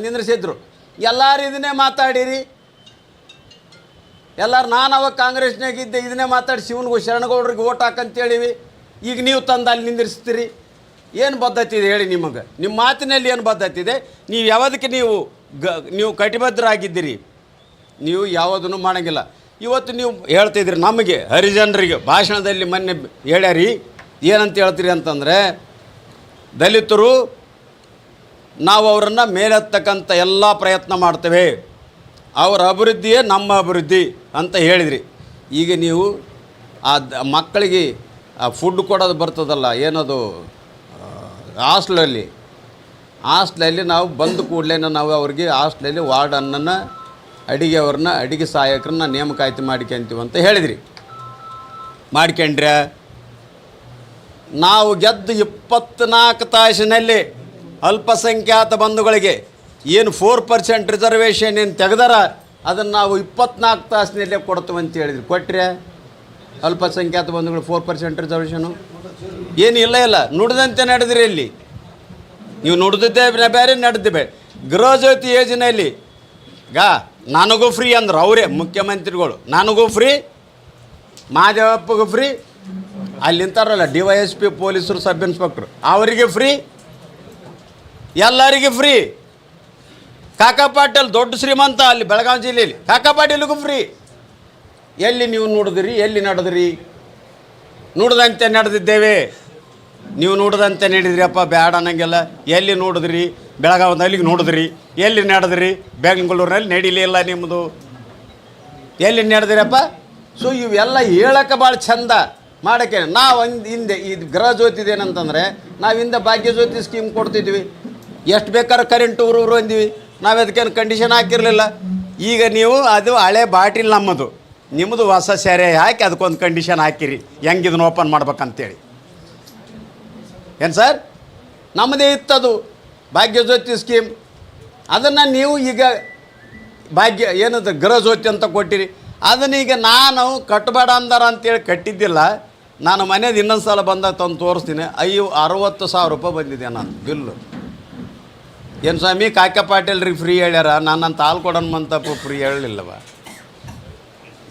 ನಿಂದ್ರಿಸಿದ್ರು. ಎಲ್ಲರೂ ಇದನ್ನೇ ಮಾತಾಡಿರಿ? ಎಲ್ಲರೂ ನಾನು ಅವಾಗ ಕಾಂಗ್ರೆಸ್ನಾಗ ಇದ್ದೆ, ಇದನ್ನೇ ಮಾತಾಡಿ ಶಿವನಿಗೂ ಶರಣಗೌಡ್ರಿಗೆ ಓಟ್ ಹಾಕಂತೇಳಿವಿ. ಈಗ ನೀವು ತಂದು ಅಲ್ಲಿ ನಿಂದಿರಿಸ್ತೀರಿ. ಏನು ಬದ್ಧತೆ ಇದೆ ಹೇಳಿ ನಿಮಗೆ? ನಿಮ್ಮ ಮಾತಿನಲ್ಲಿ ಏನು ಬದ್ಧತೆ ಇದೆ? ನೀವು ಯಾವುದಕ್ಕೆ ನೀವು ಗ, ನೀವು ಕಟಿಬದ್ಧರಾಗಿದ್ದೀರಿ? ನೀವು ಯಾವುದನ್ನು ಮಾಡೋಂಗಿಲ್ಲ. ಇವತ್ತು ನೀವು ಹೇಳ್ತಿದ್ರಿ ನಮಗೆ ಹರಿಜನರಿಗೆ ಭಾಷಣದಲ್ಲಿ ಮೊನ್ನೆ ಹೇಳ್ಯಾರಿ. ಏನಂತ ಹೇಳ್ತೀರಿ ಅಂತಂದರೆ, ದಲಿತರು ನಾವು ಅವರನ್ನು ಮೇಲೆತ್ತಕ್ಕಂಥ ಎಲ್ಲ ಪ್ರಯತ್ನ ಮಾಡ್ತೇವೆ. ಅವರ ಅಭಿವೃದ್ಧಿಯೇ ನಮ್ಮ ಅಭಿವೃದ್ಧಿ ಅಂತ ಹೇಳಿದ್ರಿ. ಈಗ ನೀವು ಆ ಮಕ್ಕಳಿಗೆ ಆ ಫುಡ್ ಕೊಡೋದು ಬರ್ತದಲ್ಲ, ಏನದು ಹಾಸ್ಟ್ಲಲ್ಲಿ. ಹಾಸ್ಟ್ಲಲ್ಲಿ ನಾವು ಬಂದ ಕೂಡಲೇ ನಾವು ಅವ್ರಿಗೆ ಹಾಸ್ಟ್ಲಲ್ಲಿ ವಾರ್ಡನ್ನನ್ನು ಅಡಿಗೆಯವ್ರನ್ನ ಅಡಿಗೆ ಸಹಾಯಕರನ್ನ ನೇಮಕಾತಿ ಮಾಡ್ಕೊಂತೀವಿ ಅಂತ ಹೇಳಿದ್ರಿ. ಮಾಡ್ಕೊಂಡ್ರೆ ನಾವು ಗೆದ್ದು ಇಪ್ಪತ್ನಾಲ್ಕು ತಾಸಿನಲ್ಲಿ ಅಲ್ಪಸಂಖ್ಯಾತ ಬಂಧುಗಳಿಗೆ ಏನು ಫೋರ್ ಪರ್ಸೆಂಟ್ ರಿಸರ್ವೇಷನ್ ಏನು ತೆಗೆದಾರ, ಅದನ್ನು ನಾವು ಇಪ್ಪತ್ನಾಲ್ಕು ತಾಸಿನಲ್ಲೇ ಕೊಡ್ತೀವಿ ಅಂತ ಹೇಳಿದ್ರು. ಕೊಟ್ರೆ ಅಲ್ಪಸಂಖ್ಯಾತ ಬಂಧುಗಳು ಫೋರ್ ಪರ್ಸೆಂಟ್ ರಿಸರ್ವೇಷನು ಏನು ಇಲ್ಲ ಇಲ್ಲ. ನುಡಿದಂತೆ ನಡೆದಿರಿ ಇಲ್ಲಿ. ನೀವು ನುಡಿದಿದ್ದೇ ಬೇರೆ ನಡೆದು ಬೇರೆ. ಗೃಹಜ್ಯೋತಿ ಯೋಜನೆಯಲ್ಲಿ ಗಾ ನನಗೂ ಫ್ರೀ ಅಂದ್ರೆ, ಅವರೇ ಮುಖ್ಯಮಂತ್ರಿಗಳು. ನನಗೂ ಫ್ರೀ ಮಾದೇವಪ್ಪಗೂ ಫ್ರೀ ಅಲ್ಲಿಂತಾರಲ್ಲ, ಡಿ ವೈ ಎಸ್ ಪಿ ಪೊಲೀಸರು ಸಬ್ ಇನ್ಸ್ಪೆಕ್ಟ್ರು. ಅವರಿಗೆ ಫ್ರೀ ಎಲ್ಲರಿಗೆ ಫ್ರೀ. ಕಾಕಾ ಪಾಟೀಲ್ ದೊಡ್ಡ ಶ್ರೀಮಂತ ಅಲ್ಲಿ ಬೆಳಗಾವಿ ಜಿಲ್ಲೆಯಲ್ಲಿ. ಕಾಕಾ ಪಾಟೀಲ್ಗೂ ಫ್ರೀ. ಎಲ್ಲಿ ನೀವು ನೋಡಿದ್ರಿ, ಎಲ್ಲಿ ನಡೆದ್ರಿ? ನೋಡ್ದಂತೆ ನಡೆದಿದ್ದೇವೆ. ನೀವು ನೋಡ್ದಂತೆ ನಡೆದ್ರಿ ಅಪ್ಪ ಬ್ಯಾಡ ಅನ್ನಂಗೆಲ್ಲ ಎಲ್ಲಿ ನೋಡಿದ್ರಿ? ಬೆಳಗಾವಿನಲ್ಲಿ ನೋಡಿದ್ರಿ. ಎಲ್ಲಿ ನಡೆದ್ರಿ? ಬೆಂಗಳೂರಿನಲ್ಲಿ ನಡೀಲಿಲ್ಲ ನಿಮ್ಮದು. ಎಲ್ಲಿ ನಡೆದಿರಪ್ಪ ಸೊ ಇವೆಲ್ಲ ಹೇಳಕ್ಕೆ ಭಾಳ ಚಂದ ಮಾಡೋಕ್ಕೆ ನಾವು ಹಿಂದೆ ಇದು ಗೃಹ ಜ್ಯೋತಿದೇನಂತಂದರೆ ನಾವು ಹಿಂದೆ ಭಾಗ್ಯ ಜ್ಯೋತಿ ಸ್ಕೀಮ್ ಕೊಡ್ತಿದ್ವಿ. ಎಷ್ಟು ಬೇಕಾದ್ರೆ ಕರೆಂಟ್ ಊರು ಊರು ಅಂದೀವಿ. ನಾವು ಅದಕ್ಕೇನು ಕಂಡೀಷನ್ ಹಾಕಿರಲಿಲ್ಲ. ಈಗ ನೀವು ಅದು ಹಳೆ ಬಾಟಿಲ್ ನಮ್ಮದು. ನಿಮ್ಮದು ಹೊಸ ಸೆರೆ ಹಾಕಿ ಅದಕ್ಕೊಂದು ಕಂಡೀಷನ್ ಹಾಕಿರಿ. ಹೆಂಗೆ ಇದನ್ನ ಓಪನ್ ಮಾಡ್ಬೇಕಂತೇಳಿ. ಏನು ಸರ್? ನಮ್ಮದೇ ಇತ್ತದು. ಭಾಗ್ಯಜ್ಯೋತಿ ಸ್ಕೀಮ್ ಅದನ್ನು ನೀವು ಈಗ ಭಾಗ್ಯ ಏನದು ಗೃಹಜ್ಯೋತಿ ಅಂತ ಕೊಟ್ಟಿರಿ. ಅದನ್ನ ಈಗ ನಾನು ಕಟ್ಟಬೇಡ ಅಂದಾರ ಅಂತೇಳಿ ಕಟ್ಟಿದ್ದಿಲ್ಲ. ನಾನು ಮನೇದು ಇನ್ನೊಂದು ಸಲ ಬಂದಾಗ ತಂದು ತೋರಿಸ್ತೀನಿ. ಅಯ್ಯೋ, ಅರುವತ್ತು ಸಾವಿರ ರೂಪಾಯಿ ಬಂದಿದೆ ನಾನು ಬಿಲ್ಲು. ಏನು ಸ್ವಾಮಿ, ಕಾಕ ರೀ ಫ್ರೀ ಹೇಳ್ಯಾರ? ನಾನು ಹಾಲು ಕೊಡೋಣ ಮಂತಪ್ಪ ಫ್ರೀ ಹೇಳಲಿಲ್ಲವ.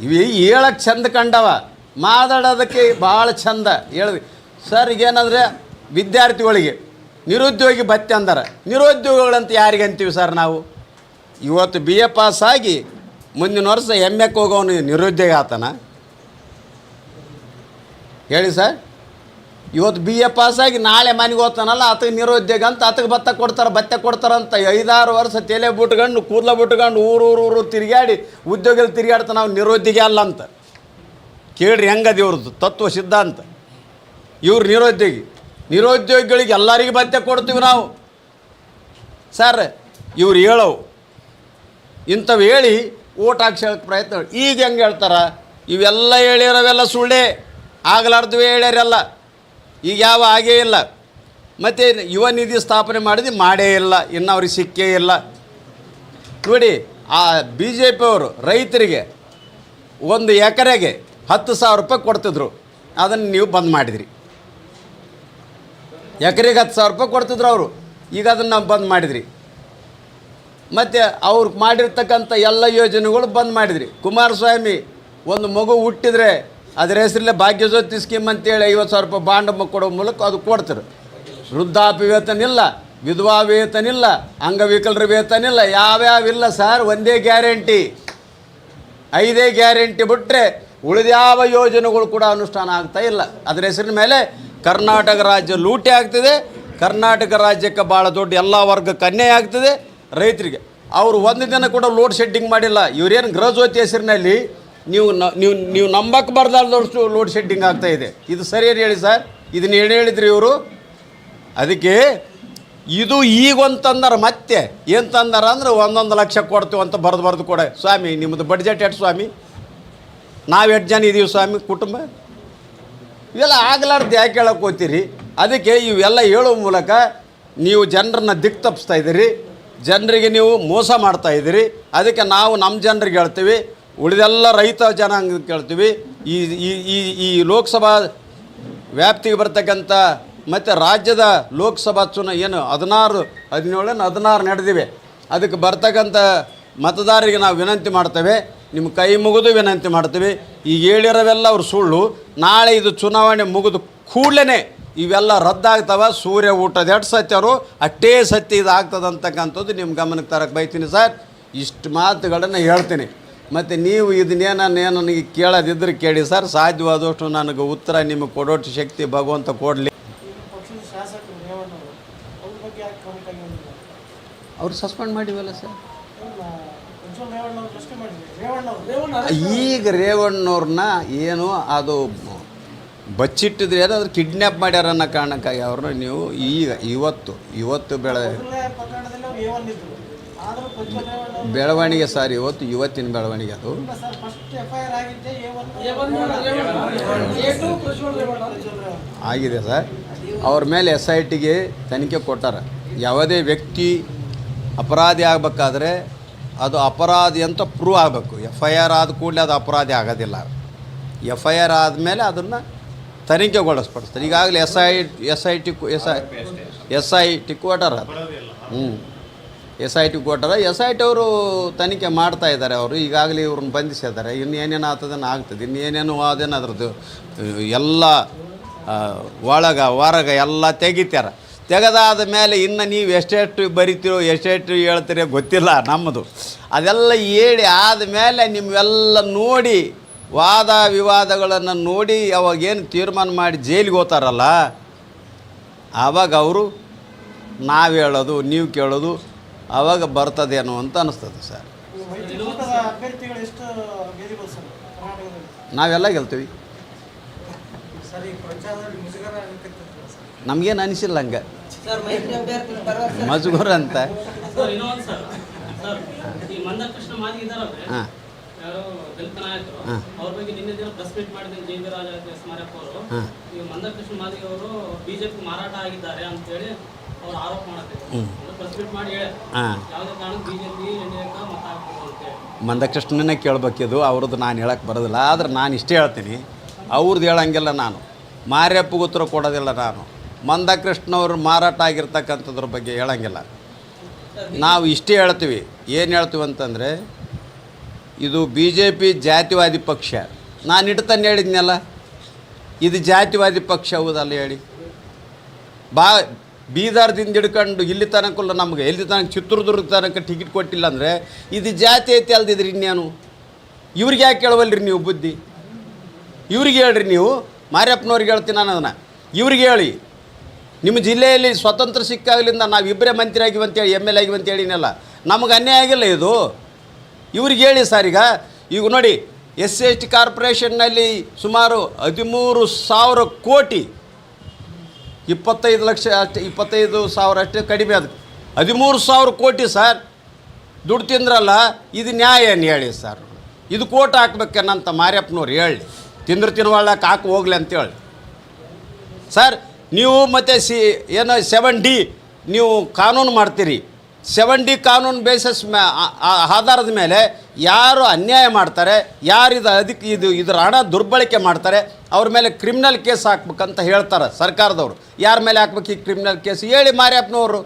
ಇವು ಹೇಳಕ್ಕೆ ಚಂದ ಕಂಡವ. ಮಾತಾಡೋದಕ್ಕೆ ಭಾಳ ಚಂದ ಹೇಳಿ ಸರ್ ಈಗೇನಂದರೆ ವಿದ್ಯಾರ್ಥಿಗಳಿಗೆ ನಿರುದ್ಯೋಗಿ ಬತ್ತೆ ಅಂದಾರ. ನಿರುದ್ಯೋಗಿಗಳಂತ ಯಾರಿಗೆ ಅಂತೀವಿ ಸರ್ ನಾವು? ಇವತ್ತು ಬಿ ಎ ಪಾಸ್ ಆಗಿ ಮುಂದಿನ ವರ್ಷ ಎಂ ಎಕ್ಕೆ ಹೋಗೋನು ನಿರುದ್ಯೋಗ ಆತನ? ಹೇಳಿ ಸರ್ ಇವತ್ತು ಬಿ ಎ ಪಾಸಾಗಿ ನಾಳೆ ಮನೆಗೆ ಹೋಗ್ತಾನಲ್ಲ, ಆತಗೆ ನಿರುದ್ಯೋಗ ಅಂತ, ಆತಗೆ ಭತ್ತ ಕೊಡ್ತಾರೆ, ಭತ್ತೆ ಕೊಡ್ತಾರಂತ ಐದಾರು ವರ್ಷ ತಲೆ ಬಿಟ್ಕೊಂಡು, ಕೂದಲ ಬಿಟ್ಕೊಂಡು, ಊರು ಊರು ಊರು ತಿರುಗಾಡಿ ಉದ್ಯೋಗದಲ್ಲಿ ತಿರುಗಾಡ್ತಾ ನಾವು ನಿರುದ್ಯೋಗ ಅಲ್ಲ ಅಂತ. ಕೇಳ್ರಿ ಹೆಂಗದ ಇವ್ರದ್ದು ತತ್ವ ಸಿದ್ಧಾಂತ. ಇವ್ರು ನಿರುದ್ಯೋಗಿ. ನಿರುದ್ಯೋಗಿಗಳಿಗೆ ಎಲ್ಲರಿಗೂ ಭತ್ತೆ ಕೊಡ್ತೀವಿ ನಾವು. ಸರ್, ಇವ್ರು ಹೇಳವು. ಇಂಥವು ಹೇಳಿ ಓಟ್ ಹಾಕ್ಸೋಕೆ ಪ್ರಯತ್ನ. ಈಗ ಹೆಂಗೆ ಹೇಳ್ತಾರ? ಇವೆಲ್ಲ ಹೇಳಿರೋವೆಲ್ಲ ಸುಳ್ಳೇ. ಆಗಲಾರ್ದು ಹೇಳ್ಯಾರೆಲ್ಲ. ಈಗ ಯಾವ ಆಗೇ ಇಲ್ಲ. ಮತ್ತು ಯುವ ನಿಧಿ ಸ್ಥಾಪನೆ ಮಾಡಿದ್ವಿ ಮಾಡೇ ಇಲ್ಲ ಇನ್ನು ಅವ್ರಿಗೆ ಸಿಕ್ಕೇ ಇಲ್ಲ. ನೋಡಿ, ಆ ಬಿ ಜೆ ಪಿಯವರು ರೈತರಿಗೆ ಒಂದು ಎಕರೆಗೆ ಹತ್ತು ಸಾವಿರ ರೂಪಾಯಿ ಕೊಡ್ತಿದ್ರು. ಅದನ್ನು ನೀವು ಬಂದ್ ಮಾಡಿದ್ರಿ. ಎಕರೆಗೆ ಹತ್ತು ಸಾವಿರ ರೂಪಾಯಿ ಕೊಡ್ತಿದ್ರು ಅವರು. ಈಗ ಅದನ್ನು ನಾವು ಬಂದ್ ಮಾಡಿದ್ರಿ. ಮತ್ತು ಅವ್ರು ಮಾಡಿರ್ತಕ್ಕಂಥ ಎಲ್ಲ ಯೋಜನೆಗಳು ಬಂದ್ ಮಾಡಿದ್ರಿ. ಕುಮಾರಸ್ವಾಮಿ ಒಂದು ಮಗು ಹುಟ್ಟಿದ್ರೆ ಅದರ ಹೆಸರಲ್ಲೇ, ಭಾಗ್ಯಜ್ಯೋತಿ ಸ್ಕೀಮ್ ಅಂತೇಳಿ ಐವತ್ತು ಸಾವಿರ ರೂಪಾಯಿ ಬಾಂಡ್ ಕೊಡೋ ಮೂಲಕ ಅದು ಕೊಡ್ತಾರೆ. ವೃದ್ಧಾಪ್ಯ ವೇತನ ಇಲ್ಲ ವಿಧವಾ ವೇತನ ಇಲ್ಲ ಅಂಗವಿಕಲರ ವೇತನ ಇಲ್ಲ ಯಾವ್ಯಾವಿಲ್ಲ ಸರ್, ಒಂದೇ ಗ್ಯಾರಂಟಿ. ಐದೇ ಗ್ಯಾರಂಟಿ ಬಿಟ್ಟರೆ ಉಳಿದ್ಯಾವ ಯೋಜನೆಗಳು ಕೂಡ ಅನುಷ್ಠಾನ ಆಗ್ತಾ ಇಲ್ಲ. ಅದರ ಹೆಸರಿನ ಮೇಲೆ ಕರ್ನಾಟಕ ರಾಜ್ಯ ಲೂಟಿ ಆಗ್ತಿದೆ. ಕರ್ನಾಟಕ ರಾಜ್ಯಕ್ಕೆ ಭಾಳ ದೊಡ್ಡ ಎಲ್ಲ ವರ್ಗಕ್ಕೆ ಅನ್ಯಾಯ ಆಗ್ತಿದೆ. ರೈತರಿಗೆ ಅವರು ಒಂದು ದಿನ ಕೂಡ ಲೋಡ್ ಶೆಡ್ಡಿಂಗ್ ಮಾಡಿಲ್ಲ. ಇವರೇನು ಗೃಹಜ್ಯೋತಿ ಹೆಸರಿನಲ್ಲಿ ನೀವು ನೀವು ನೀವು ನಂಬಕ್ಕೆ ಬರ್ದಾರ್ದಷ್ಟು ಲೋಡ್ ಶೆಡ್ಡಿಂಗ್ ಆಗ್ತಾ ಇದೆ. ಇದು ಸರಿ ಏನು ಹೇಳಿ ಸರ್. ಇದನ್ನ ಏನು ಹೇಳಿದ್ರಿ ಇವರು? ಅದಕ್ಕೆ ಇದು ಈಗ ಮತ್ತೆ ಏನು ತಂದಾರ ಅಂದ್ರೆ ಒಂದೊಂದು ಲಕ್ಷ ಕೊಡ್ತೀವಿ ಅಂತ ಬರೆದು ಬರೆದು ಕೊಡ. ಸ್ವಾಮಿ ನಿಮ್ಮದು ಬಡ್ಜೆಟ್ ಎಷ್ಟು ಸ್ವಾಮಿ? ನಾವು ಎಷ್ಟು ಜನ ಇದ್ದೀವಿ ಸ್ವಾಮಿ, ಕುಟುಂಬ? ಇವೆಲ್ಲ ಆಗಲಾರ್ದು ಯಾಕೆ ಹೇಳಕ್ಕೆ ಹೋಗ್ತೀರಿ? ಅದಕ್ಕೆ ಇವೆಲ್ಲ ಹೇಳೋ ಮೂಲಕ ನೀವು ಜನರನ್ನ ದಿಕ್ ತಪ್ಪಿಸ್ತಾ ಇದ್ದೀರಿ. ಜನರಿಗೆ ನೀವು ಮೋಸ ಮಾಡ್ತಾ ಇದ್ದೀರಿ. ಅದಕ್ಕೆ ನಾವು ನಮ್ಮ ಜನರಿಗೆ ಹೇಳ್ತೀವಿ. ಉಳಿದೆಲ್ಲ ರೈತ ಜನಾಂಗ ಕೇಳ್ತೀವಿ. ಈ ಈ ಈ ಈ ಲೋಕಸಭಾ ವ್ಯಾಪ್ತಿಗೆ ಬರ್ತಕ್ಕಂಥ ಮತ್ತು ರಾಜ್ಯದ ಲೋಕಸಭಾ ಚುನಾ ಏನು ಹದಿನಾರು ಹದಿನೇಳನ್ನು ಹದಿನಾರು ನಡೆದಿವೆ. ಅದಕ್ಕೆ ಬರ್ತಕ್ಕಂಥ ಮತದಾರರಿಗೆ ನಾವು ವಿನಂತಿ ಮಾಡ್ತೇವೆ. ನಿಮ್ಮ ಕೈ ಮುಗಿದು ವಿನಂತಿ ಮಾಡ್ತೀವಿ. ಈಗ ಹೇಳಿರೋವೆಲ್ಲ ಅವ್ರು ಸುಳ್ಳು. ನಾಳೆ ಇದು ಚುನಾವಣೆ ಮುಗಿದು ಕೂಡಲೇ ಇವೆಲ್ಲ ರದ್ದಾಗ್ತವೆ. ಸೂರ್ಯ ಊಟದ ಎರಡು ಸತ್ಯ ಅಷ್ಟೇ ಸತ್ಯ ಇದು ಆಗ್ತದೆ ನಿಮ್ಮ ಗಮನಕ್ಕೆ ತರಕ್ಕೆ ಬೈತೀನಿ ಸರ್. ಇಷ್ಟು ಮಾತುಗಳನ್ನು ಹೇಳ್ತೀನಿ. ಮತ್ತು ನೀವು ಇದನ್ನೇನು ನನಗೆ ಕೇಳೋದಿದ್ರೆ ಕೇಳಿ ಸರ್. ಸಾಧ್ಯವಾದಷ್ಟು ನನಗೆ ಉತ್ತರ ನಿಮಗೆ ಕೊಡೋಷ್ಟು ಶಕ್ತಿ ಭಗವಂತ ಕೊಡಲಿ. ಅವ್ರ ಸಸ್ಪೆಂಡ್ ಮಾಡಿವಲ್ಲ ಸರ್. ಈಗ ರೇವಣ್ಣವ್ರನ್ನ ಏನು ಅದು ಬಚ್ಚಿಟ್ಟಿದ್ರೆ ಏನಾದ್ರು ಕಿಡ್ನ್ಯಾಪ್ ಮಾಡ್ಯಾರ ಅನ್ನೋ ಕಾರಣಕ್ಕಾಗಿ ಅವ್ರನ್ನ ನೀವು ಈಗ ಇವತ್ತು ಇವತ್ತು ಬೆಳೆ ಬೆಳವಣಿಗೆ ಸರ್, ಇವತ್ತು ಇವತ್ತಿನ ಬೆಳವಣಿಗೆ ಅದು. ಆಗಿದೆ ಸರ್. ಅವ್ರ ಮೇಲೆ ಎಸ್ ಐ ಟಿಗೆ ತನಿಖೆ ಕೊಟ್ಟಾರ ಯಾವುದೇ ವ್ಯಕ್ತಿ ಅಪರಾಧಿ ಆಗಬೇಕಾದ್ರೆ ಅದು ಅಪರಾಧಿ ಅಂತ ಪ್ರೂವ್ ಆಗಬೇಕು. ಎಫ್ ಐ ಆರ್ ಆದ ಕೂಡಲೇ ಅದು ಅಪರಾಧಿ ಆಗೋದಿಲ್ಲ. ಎಫ್ ಐ ಆರ್ ಆದಮೇಲೆ ಅದನ್ನು ತನಿಖೆಗೊಳಿಸ್ಪಡಿಸ್ತಾರೆ ಈಗಾಗಲೇ S I S I T S I S I T ಕೊಟ್ಟಾರ ಹ್ಞೂ ಎಸ್ ಐ ಟಿ ಕೊಟ್ಟಾರ ಎಸ್ ಐ ಟಿ ಅವರು ತನಿಖೆ ಮಾಡ್ತಾ ಇದ್ದಾರೆ ಅವರು. ಈಗಾಗಲೇ ಇವ್ರನ್ನ ಬಂಧಿಸಿದ್ದಾರೆ. ಇನ್ನು ಏನೇನು ಆಗ್ತದೆ? ಇನ್ನು ಏನೇನು ಅದೇನು ಅದ್ರದ್ದು ಎಲ್ಲ ಒಳಗ, ಹೊರಗ ಎಲ್ಲ ತೆಗಿತಾರ. ತೆಗೆದಾದ ಮೇಲೆ ಇನ್ನು ನೀವು ಎಷ್ಟೆಷ್ಟು ಬರಿತೀರೋ, ಎಷ್ಟೆಷ್ಟು ಹೇಳ್ತೀರೋ ಗೊತ್ತಿಲ್ಲ ನಮ್ಮದು. ಅದೆಲ್ಲ ಹೇಳಿ ಆದಮೇಲೆ ನಿಮ್ಮೆಲ್ಲ ನೋಡಿ, ವಾದ ವಿವಾದಗಳನ್ನು ನೋಡಿ ಅವಾಗೇನು ತೀರ್ಮಾನ ಮಾಡಿ ಜೈಲಿಗೆ ಹೋಗ್ತಾರಲ್ಲ ಆವಾಗ ಅವರು ನಾವು ಹೇಳೋದು, ನೀವು ಕೇಳೋದು ಆವಾಗ ಬರ್ತದೇನೋ ಅಂತ ಅನಿಸ್ತದೆ ಸರ್. ನಾವೆಲ್ಲ ಗೆಲ್ತೀವಿ. ನಮ್ಗೇನು ಅನಿಸಿಲ್ಲ ಹಂಗೆ. ಮಜಗೂರ ಅಂತ. ಹಾಂ. ಹಾ. ಅವರು ಹಾ. ಮಂದಕೃಷ್ಣನೇ ಕೇಳಬೇಕಿದು ಅವ್ರದ್ದು ನಾನು ಹೇಳಕ್ಕೆ ಬರೋದಿಲ್ಲ. ಆದ್ರೆ ನಾನು ಇಷ್ಟೇ ಹೇಳ್ತೀನಿ ಅವ್ರದ್ದು ಹೇಳಂಗಿಲ್ಲ ನಾನು. ಮಾರ್ಯಪ್ಪಗೆ ಉತ್ತರ ಕೊಡೋದಿಲ್ಲ ನಾನು. ಮಂದಕೃಷ್ಣವ್ರು ಮಾರಾಟ ಆಗಿರ್ತಕ್ಕಂಥದ್ರ ಬಗ್ಗೆ ಹೇಳಂಗಿಲ್ಲ. ನಾವು ಇಷ್ಟೇ ಹೇಳ್ತೀವಿ. ಏನು ಹೇಳ್ತೀವಿ ಅಂತಂದರೆ ಇದು ಬಿ ಜೆ ಪಿ ಜಾತಿವಾದಿ ಪಕ್ಷ. ನಾನು ಇಡ್ತಾನೆ ಹೇಳಿದ್ನಲ್ಲ? ಇದು ಜಾತಿವಾದಿ ಪಕ್ಷ ಹೌದಲ್ಲ ಹೇಳಿ? ಬಾ ಬೀದರ್ದಿಂದ ಹಿಡ್ಕೊಂಡು ಇಲ್ಲಿ ತನಕಲ್ಲ ನಮಗೆ. ಎಲ್ಲಿ ತನಕ ಚಿತ್ರದುರ್ಗ ತನಕ ಟಿಕೆಟ್ ಕೊಟ್ಟಿಲ್ಲ ಅಂದರೆ ಇದು ಜಾತಿ ಐತಿ ಅಲ್ದಿದ್ರಿ ಇನ್ನೇನು? ಇವ್ರಿಗೆ ಯಾಕೆ ಕೇಳವಲ್ರಿ ನೀವು ಬುದ್ಧಿ? ಇವ್ರಿಗೆ ಹೇಳ್ರಿ ನೀವು. ಮಾರ್ಯಪ್ಪನವ್ರಿಗೆ ಹೇಳ್ತೀನಿ ನಾನು ಅದನ್ನು. ಇವ್ರಿಗೆ ಹೇಳಿ. ನಿಮ್ಮ ಜಿಲ್ಲೆಯಲ್ಲಿ ಸ್ವತಂತ್ರ ಸಿಕ್ಕಾಗಲಿಂದ ನಾವು ಇಬ್ಬರೇ ಮಂತ್ರಿ ಆಗಿವಿ ಅಂತೇಳಿ ಎಂ ಎಲ್ ಆಗಿವಿ ಅಂತೇಳಿನಲ್ಲ ನಮಗೆ ಅನ್ಯಾಯ ಆಗಿಲ್ಲ ಇದು. ಇವ್ರಿಗೆ ಹೇಳಿ ಸರ್ ಈಗ. ಈಗ ನೋಡಿ, ಎಸ್ ಸಿ ಎಸ್ ಟಿ ಕಾರ್ಪೊರೇಷನ್ನಲ್ಲಿ ಸುಮಾರು ಹದಿಮೂರು ಸಾವಿರ ಕೋಟಿ ಇಪ್ಪತ್ತೈದು ಲಕ್ಷ ಅಷ್ಟೇ, ಇಪ್ಪತ್ತೈದು ಸಾವಿರ ಅಷ್ಟೇ ಕಡಿಮೆ ಅದಕ್ಕೆ ಹದಿಮೂರು ಸಾವಿರ ಕೋಟಿ ಸರ್. ದುಡ್ಡು ತಿಂದ್ರಲ್ಲ, ಇದು ನ್ಯಾಯ ಏನು ಹೇಳಿ ಸರ್? ಇದು ಕೋಟ್ ಹಾಕ್ಬೇಕೇನಂತ ಮಾರ್ಯಪ್ಪನವ್ರು ಹೇಳಿ. ತಿಂದ್ರೆ ತಿನ್ನುವಳ್ಳಕ್ಕೆ ಹಾಕಿ ಹೋಗ್ಲಿ ಅಂತೇಳಿ ಸರ್, ನೀವು ಮತ್ತು ಸಿ, ಏನೋ ಸೆವೆನ್ ಡಿ ನೀವು ಕಾನೂನು ಮಾಡ್ತೀರಿ. ಸೆವೆನ್ ಡಿ ಕಾನೂನು ಬೇಸಸ್ ಮೇ, ಆ- ಆ- ಆಧಾರದ ಮೇಲೆ ಯಾರು ಅನ್ಯಾಯ ಮಾಡ್ತಾರೆ, ಯಾರು ಇದು ಅದಕ್ಕೆ ಇದು ಇದರ ಹಣ ದುರ್ಬಳಕೆ ಮಾಡ್ತಾರೆ, ಅವ್ರ ಮೇಲೆ ಕ್ರಿಮಿನಲ್ ಕೇಸ್ ಹಾಕ್ಬೇಕಂತ ಹೇಳ್ತಾರೆ ಸರ್ಕಾರದವರು. ಯಾರ ಮೇಲೆ ಹಾಕ್ಬೇಕು ಈ ಕ್ರಿಮಿನಲ್ ಕೇಸ್ ಹೇಳಿ ಮಾರ್ಯಪ್ಪನವರು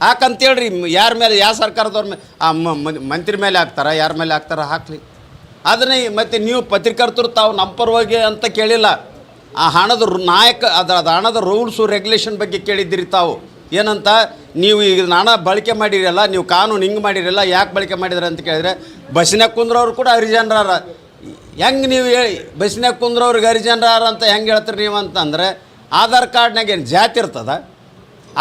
ಹಾಕಂತೇಳ್ರಿ ಯಾರ ಮೇಲೆ, ಯಾವ ಸರ್ಕಾರದವ್ರ ಮೇಲೆ ಆ ಮಂತ್ರಿ ಮೇಲೆ ಹಾಕ್ತಾರ, ಯಾರ ಮೇಲೆ ಹಾಕ್ತಾರ ಹಾಕಲಿ. ಅದನ್ನೇ ಮತ್ತು ನೀವು ಪತ್ರಿಕರ್ತರು ತಾವು ನಮ್ಮ ಪರವಾಗಿ ಅಂತ ಕೇಳಿಲ್ಲ. ಆ ಹಣದ ನಾಯಕ, ಅದ, ಅದು ಹಣದ ರೂಲ್ಸು ರೆಗ್ಯುಲೇಷನ್ ಬಗ್ಗೆ ಕೇಳಿದ್ದೀರಿ ತಾವು. ಏನಂತ? ನೀವು ಈಗ ನಾನು ಬಳಕೆ ಮಾಡಿರಲ್ಲ, ನೀವು ಕಾನೂನು ಹಿಂಗೆ ಮಾಡಿರಲ್ಲ, ಯಾಕೆ ಬಳಕೆ ಮಾಡಿದ್ರೆ ಅಂತ ಕೇಳಿದ್ರೆ, ಬಸ್ಸಿನಾಗ ಕುಂದ್ರವ್ರು ಕೂಡ ಹರಿಜನರಾರ. ಹೆಂಗೆ ನೀವು ಹೇಳಿ, ಬಸ್ಸಿನಾಗ ಕುಂದ್ರವ್ರಿಗೆ ಹರಿಜನರಾರ ಅಂತ ಹೆಂಗೆ ಹೇಳ್ತೀರಿ ನೀವು ಅಂತಂದರೆ, ಆಧಾರ್ ಕಾರ್ಡ್ನಾಗ ಏನು ಜಾತಿ ಇರ್ತದೆ?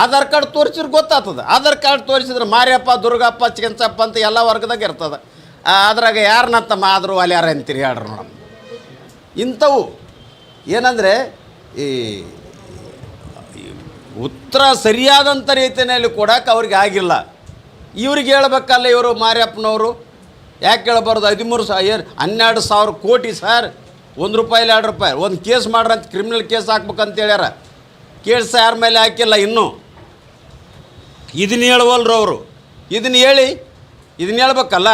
ಆಧಾರ್ ಕಾರ್ಡ್ ತೋರಿಸಿದ್ರೆ ಗೊತ್ತಾಗ್ತದೆ. ಆಧಾರ್ ಕಾರ್ಡ್ ತೋರಿಸಿದ್ರೆ ಮಾರಿಯಪ್ಪ, ದುರ್ಗಪ್ಪ ಚಿಕನ್ಸಪ್ಪ ಅಂತ ಎಲ್ಲ ವರ್ಗದಾಗ ಇರ್ತದೆ. ಅದ್ರಾಗ ಯಾರನ್ನ ತಮ್ಮ ಆದರೂ ಅಲ್ಲಿ ಯಾರು ಅಂತೀರಿ ಹೇಳ್ರಿ ನೋಡಮ್ಮ. ಇಂಥವು ಏನಂದರೆ, ಈ ಉತ್ತರ ಸರಿಯಾದಂಥ ರೀತಿಯಲ್ಲಿ ಕೊಡೋಕೆ ಅವ್ರಿಗೆ ಆಗಿಲ್ಲ. ಇವ್ರಿಗೆ ಹೇಳ್ಬೇಕಲ್ಲ ಇವರು ಮಾರಿಯಪ್ಪನವರು. ಯಾಕೆ ಕೇಳಬಾರ್ದು ಹದಿಮೂರು ಸಾವಿರ ಹನ್ನೆರಡು ಸಾವಿರ ಕೋಟಿ ಸರ್. ಒಂದು ರೂಪಾಯಿ ಎರಡು ರೂಪಾಯಿ. ಒಂದು ಕೇಸ್ ಮಾಡ್ರಂತ ಕ್ರಿಮಿನಲ್ ಕೇಸ್ ಹಾಕ್ಬೇಕಂತ ಹೇಳ್ಯಾರ. ಕೇಸ್ ಯಾರ ಮೇಲೆ ಹಾಕಿಲ್ಲ ಇನ್ನೂ. ಇದನ್ನ ಹೇಳುವಲ್ರು ಅವರು. ಇದನ್ನ ಹೇಳಿ ಇದನ್ನ ಹೇಳ್ಬೇಕಲ್ಲ.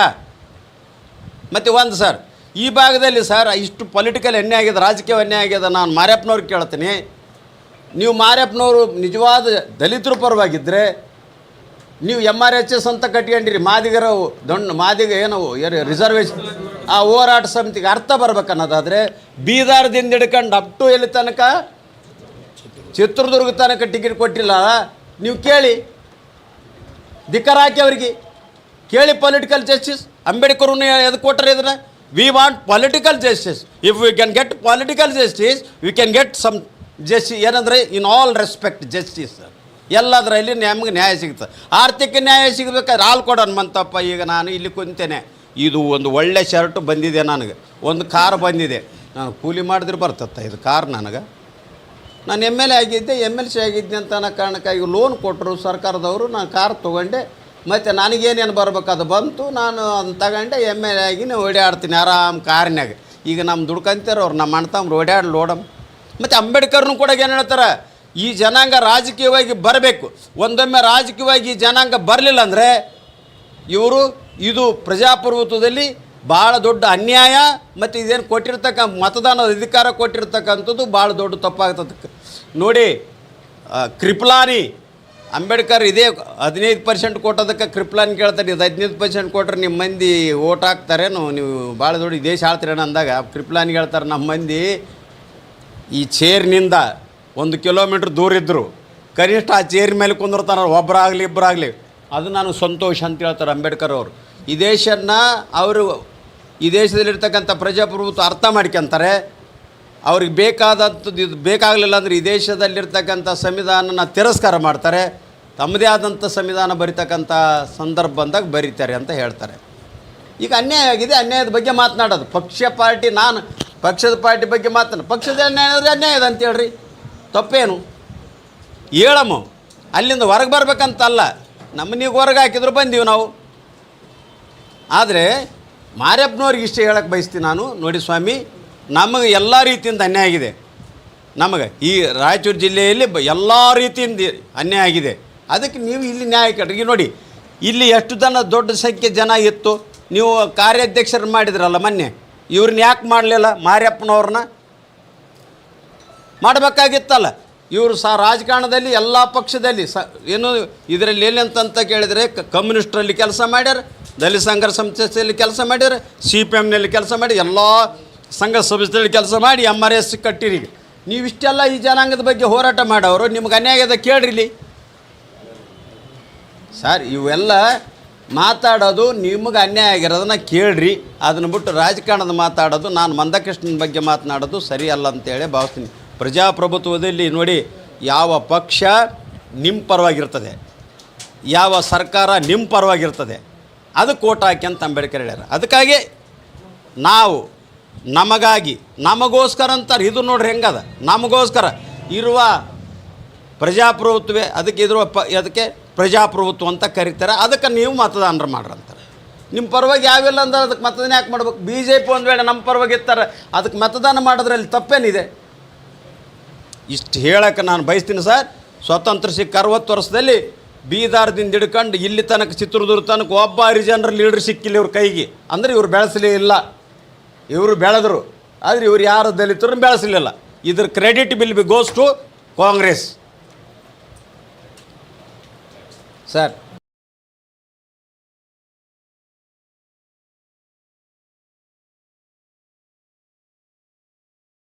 ಮತ್ತು ಒಂದು ಸರ್, ಈ ಭಾಗದಲ್ಲಿ ಸರ್, ಇಷ್ಟು ಪೊಲಿಟಿಕಲ್ ಎಣ್ಣೆ ಆಗಿದೆ, ರಾಜಕೀಯ ಎಣ್ಣೆ ಆಗಿದೆ ನಾನು ಮಾರ್ಯಪ್ಪನವ್ರಿಗೆ ಕೇಳ್ತೀನಿ. ನೀವು ಮಾರಪ್ಪನವರು ನಿಜವಾದ ದಲಿತರ ಪರವಾಗಿದ್ದರೆ ನೀವು ಎಂ ಆರ್ ಎಚ್ ಎಸ್ ಅಂತ ಕಟ್ಕೊಂಡಿರಿ. ಮಾದಿಗರ ದೊಣ್ಣ, ಮಾದಿಗ ಏನು ರಿಸರ್ವೇಶನ್ ಆ ಹೋರಾಟ ಸಮಿತಿಗೆ ಅರ್ಥ ಬರ್ಬೇಕನ್ನೋದಾದರೆ ಬೀದರ್ದಿಂದ ಹಿಡ್ಕೊಂಡು ಅಪ್ ಟು ಎಲ್ಲಿ ತನಕ ಚಿತ್ರದುರ್ಗ ತನಕ ಟಿಕೆಟ್ ಕೊಟ್ಟಿಲ್ಲ. ನೀವು ಕೇಳಿ. ಧಿಕ್ಕಾರ ಹಾಕಿ ಅವ್ರಿಗೆ. ಕೇಳಿ ಪೊಲಿಟಿಕಲ್ ಜಸ್ಟಿಸ್ ಅಂಬೇಡ್ಕರ್ ಎದು ಕೊಟ್ಟರೆ ಇದನ್ನ we want political justice if we can get political justice we can get some justice ಏನಂದರೆ ಇನ್ ಆಲ್ ರೆಸ್ಪೆಕ್ಟ್ ಜಸ್ಟಿಸ್ ಎಲ್ಲದರಲ್ಲಿ ನಮಗೆ ನ್ಯಾಯ ಸಿಗುತ್ತೆ ಆರ್ಥಿಕ ನ್ಯಾಯ ಸಿಗಬೇಕಾದ್ರೆ, ಹಾಲು ಕೊಡೋಣ ಮಂತಪ್ಪ ಈಗ ನಾನು ಇಲ್ಲಿ ಕುಂತೇನೆ. ಇದು ಒಂದು ಒಳ್ಳೆ ಶರ್ಟ್ ಬಂದಿದೆ ನನಗೆ. ಒಂದು ಕಾರ್ ಬಂದಿದೆ. ನಾನು ಕೂಲಿ ಮಾಡಿದ್ರೆ ಬರ್ತತ್ತ ಇದು ಕಾರ್ ನನಗೆ. ನಾನು ಎಂ ಎಲ್ ಎ ಆಗಿದ್ದೆ ಎಂ ಎಲ್ ಸಿ ಆಗಿದ್ದೆ ಅಂತ ಅನ್ನೋ ಕಾರಣಕ್ಕಾಗಿ ಲೋನ್ ಕೊಟ್ಟರು ಸರ್ಕಾರದವರು. ನಾನು ಕಾರ್ ತೊಗೊಂಡೆ. ಮತ್ತು ನನಗೇನೇನು ಬರಬೇಕು, ಅದು ಬಂತು. ನಾನು ಅದನ್ನ ತಗೊಂಡೆ ಎಂ ಎಲ್ ಎ ಆಗಿ ನಾನು ಓಡಾಡ್ತೀನಿ ಆರಾಮ್ ಕಾರ್ನ್ಯಾಗ ಈಗ ನಮ್ಮ ದುಡ್ಕಂತಾರವ್ರು ನಮ್ಮ ಅಣ್ಣ ಓಡಾಡಿ ಲೋಡಮ್ ಮತ್ತು ಅಂಬೇಡ್ಕರ್ನು ಕೂಡ ಏನು ಹೇಳ್ತಾರೆ, ಈ ಜನಾಂಗ ರಾಜಕೀಯವಾಗಿ ಬರಬೇಕು. ಒಂದೊಮ್ಮೆ ರಾಜಕೀಯವಾಗಿ ಈ ಜನಾಂಗ ಬರಲಿಲ್ಲ ಅಂದರೆ ಇವರು, ಇದು ಪ್ರಜಾಪ್ರಭುತ್ವದಲ್ಲಿ ಭಾಳ ದೊಡ್ಡ ಅನ್ಯಾಯ ಮತ್ತು ಇದೇನು ಕೊಟ್ಟಿರ್ತಕ್ಕ ಮತದಾನದ ಅಧಿಕಾರ ಕೊಟ್ಟಿರ್ತಕ್ಕಂಥದ್ದು ಭಾಳ ದೊಡ್ಡ ತಪ್ಪಾಗ್ತದೆ. ನೋಡಿ ಕ್ರಿಪ್ಲಾನಿ, ಅಂಬೇಡ್ಕರ್ ಇದೇ ಹದಿನೈದು ಪರ್ಸೆಂಟ್ ಕೊಟ್ಟೋದಕ್ಕೆ ಕ್ರಿಪ್ಲಾನ್ ಕೇಳ್ತಾರೆ, ಇದು ಹದಿನೈದು ಪರ್ಸೆಂಟ್ ಕೊಟ್ಟರೆ ನಿಮ್ಮ ಮಂದಿ ಓಟ್ ಹಾಕ್ತಾರೇನು, ನೀವು ಭಾಳ ದೊಡ್ಡ ದೇಶ ಆಳ್ತೀರೇನು ಅಂದಾಗ ಕ್ರಿಪ್ಲಾನ್ ಹೇಳ್ತಾರೆ ನಮ್ಮ ಮಂದಿ ಈ ಚೇರ್ನಿಂದ ಒಂದು ಕಿಲೋಮೀಟ್ರ್ ದೂರ ಇದ್ದರು ಕನಿಷ್ಠ ಆ ಚೇರ್ ಮೇಲೆ ಕುಂದಿರ್ತಾರ ಒಬ್ಬರಾಗಲಿ ಇಬ್ಬರಾಗಲಿ ಅದು ನಾನು ಸಂತೋಷ ಅಂತ ಹೇಳ್ತಾರೆ ಅಂಬೇಡ್ಕರ್ ಅವರು. ಈ ದೇಶನ ಅವರು, ಈ ದೇಶದಲ್ಲಿರ್ತಕ್ಕಂಥ ಪ್ರಜಾಪ್ರಭುತ್ವ ಅರ್ಥ ಮಾಡ್ಕೊಂತಾರೆ. ಅವ್ರಿಗೆ ಬೇಕಾದಂಥದ್ದು ಇದು ಬೇಕಾಗಲಿಲ್ಲ ಅಂದರೆ ಈ ದೇಶದಲ್ಲಿರ್ತಕ್ಕಂಥ ಸಂವಿಧಾನನ ತಿರಸ್ಕಾರ ಮಾಡ್ತಾರೆ. ತಮ್ಮದೇ ಆದಂಥ ಸಂವಿಧಾನ ಬರಿತಕ್ಕಂಥ ಸಂದರ್ಭ ಬಂದಾಗ ಬರೀತಾರೆ ಅಂತ ಹೇಳ್ತಾರೆ. ಈಗ ಅನ್ಯಾಯ ಆಗಿದೆ, ಅನ್ಯಾಯದ ಬಗ್ಗೆ ಮಾತನಾಡೋದು. ಪಕ್ಷ, ಪಾರ್ಟಿ, ನಾನು ಪಕ್ಷದ ಪಾರ್ಟಿ ಬಗ್ಗೆ ಮಾತನಾಡ ಪಕ್ಷದ ಅನ್ಯಾಯ ಅಂದರೆ ಅನ್ಯಾಯ ಇದೆ ಅಂತ ಹೇಳ್ರಿ. ತಪ್ಪೇನು? ಹೇಳಮ್ಮ ಅಲ್ಲಿಂದ ಹೊರಗೆ ಬರ್ಬೇಕಂತಲ್ಲ. ನೀವು ಹೊರಗೆ ಹಾಕಿದ್ರು ಬಂದೀವಿ ನಾವು. ಆದರೆ ಮಾರ್ಯಪ್ಪನವ್ರಿಗೆ ಇಷ್ಟ ಹೇಳಕ್ಕೆ ಬಯಸ್ತೀನಿ ನಾನು. ನೋಡಿ ಸ್ವಾಮಿ, ನಮಗೆ ಎಲ್ಲ ರೀತಿಯಿಂದ ಅನ್ಯಾಯ ಆಗಿದೆ. ನಮಗೆ ಈ ರಾಯಚೂರು ಜಿಲ್ಲೆಯಲ್ಲಿ ಬ ಎಲ್ಲ ರೀತಿಯಿಂದ ಅನ್ಯಾಯ ಆಗಿದೆ. ಅದಕ್ಕೆ ನೀವು ಇಲ್ಲಿ ನ್ಯಾಯ ಕಟ್ಟಿ ನೋಡಿ, ಇಲ್ಲಿ ಎಷ್ಟು ಜನ ದೊಡ್ಡ ಸಂಖ್ಯೆ ಜನ ಇತ್ತು. ನೀವು ಕಾರ್ಯಾಧ್ಯಕ್ಷರು ಮಾಡಿದ್ರಲ್ಲ ಮೊನ್ನೆ. ಇವ್ರನ್ನ ಯಾಕೆ ಮಾಡಲಿಲ್ಲ? ಮಾರ್ಯಪ್ಪನವ್ರನ್ನ? ಮಾಡಬೇಕಾಗಿತ್ತಲ್ಲ. ಇವರು ಸ ರಾಜಕಾರಣದಲ್ಲಿ, ಎಲ್ಲ ಪಕ್ಷದಲ್ಲಿ ಸ, ಏನು ಇದರಲ್ಲಿ ಏನಂತಂತ ಕೇಳಿದರೆ ಕಮ್ಯುನಿಸ್ಟ್ರಲ್ಲಿ ಕೆಲಸ ಮಾಡ್ಯಾರ, ದಲಿತ ಸಂಘರ್ಷ ಸಂಸ್ಥೆಯಲ್ಲಿ ಕೆಲಸ ಮಾಡ್ಯಾರ ಸಿ ಪಿ ಎಮ್ನಲ್ಲಿ ಕೆಲಸ ಮಾಡಿ, ಎಲ್ಲ ಸಂಘ ಸಂಸ್ಥೆಯಲ್ಲಿ ಕೆಲಸ ಮಾಡಿ ಎಂ ಆರ್ ಎಸ್ ಕಟ್ಟಿರಿ. ನೀವಿಷ್ಟೆಲ್ಲ ಈ ಜನಾಂಗದ ಬಗ್ಗೆ ಹೋರಾಟ ಮಾಡೋರು, ನಿಮ್ಗೆ ಅನ್ಯಾಯದ ಕೇಳ್ರಿ ಸರ್, ಇವೆಲ್ಲ ಮಾತಾಡೋದು ನಿಮಗೆ ಅನ್ಯಾಯ ಆಗಿರೋದನ್ನ ಕೇಳ್ರಿ. ಅದನ್ನು ಬಿಟ್ಟು ರಾಜಕಾರಣದ ಮಾತಾಡೋದು, ನಾನು ಮಂದಕೃಷ್ಣನ ಬಗ್ಗೆ ಮಾತನಾಡೋದು ಸರಿ ಅಲ್ಲ ಅಂತೇಳಿ ಭಾವಿಸ್ತೀನಿ. ಪ್ರಜಾಪ್ರಭುತ್ವದಲ್ಲಿ ನೋಡಿ, ಯಾವ ಪಕ್ಷ ನಿಮ್ಮ ಪರವಾಗಿರ್ತದೆ, ಯಾವ ಸರ್ಕಾರ ನಿಮ್ಮ ಪರವಾಗಿರ್ತದೆ, ಅದು ಓಟ್ ಹಾಕಿ ಅಂತ ಅಂಬೇಡ್ಕರ್ ಹೇಳ್ಯಾರ. ಅದಕ್ಕಾಗಿ ನಾವು ನಮಗಾಗಿ, ನಮಗೋಸ್ಕರ ಅಂತಾರೆ. ಇದು ನೋಡ್ರಿ ಹೆಂಗದ? ನಮಗೋಸ್ಕರ ಇರುವ ಪ್ರಜಾಪ್ರಭುತ್ವ ಅದಕ್ಕೆ ಇರುವ ಪ, ಅದಕ್ಕೆ ಪ್ರಜಾಪ್ರಭುತ್ವ ಅಂತ ಕರೀತಾರೆ. ಅದಕ್ಕೆ ನೀವು ಮತದಾನರು ಮಾಡ್ರಂತಾರೆ ನಿಮ್ಮ ಪರವಾಗಿ ಯಾವಿಲ್ಲ ಅಂದ್ರೆ ಅದಕ್ಕೆ ಮತದಾನ ಯಾಕೆ ಮಾಡ್ಬೇಕು? ಬಿ ಜೆ ಪಿ ಒಂದು ವೇಳೆ ನಮ್ಮ ಪರವಾಗಿ ಇರ್ತಾರೆ, ಅದಕ್ಕೆ ಮತದಾನ ಮಾಡೋದ್ರಲ್ಲಿ ತಪ್ಪೇನಿದೆ? ಇಷ್ಟು ಹೇಳಕ್ಕೆ ನಾನು ಬಯಸ್ತೀನಿ ಸರ್. ಸ್ವತಂತ್ರ ಸಿಕ್ಕ ಅರವತ್ತು ವರ್ಷದಲ್ಲಿ ಬೀದಾರದಿಂದ ಹಿಡ್ಕೊಂಡು ಇಲ್ಲಿ ತನಕ ಚಿತ್ರದುರ್ಗ ತನಕ ಒಬ್ಬ ಹರಿಜನರ ಲೀಡರ್ ಸಿಕ್ಕಿಲ್ಲ ಇವ್ರ ಕೈಗೆ. ಅಂದರೆ ಇವ್ರು ಬೆಳೆಸಲೇ ಇಲ್ಲ. ಇವರು ಬೆಳೆದರು. ಆದರೆ ಇವ್ರು ಯಾರು ದಲಿತರನ್ನು ಬೆಳೆಸಲಿಲ್ಲ. ಇದ್ರ credit will be goes to Congress. Sir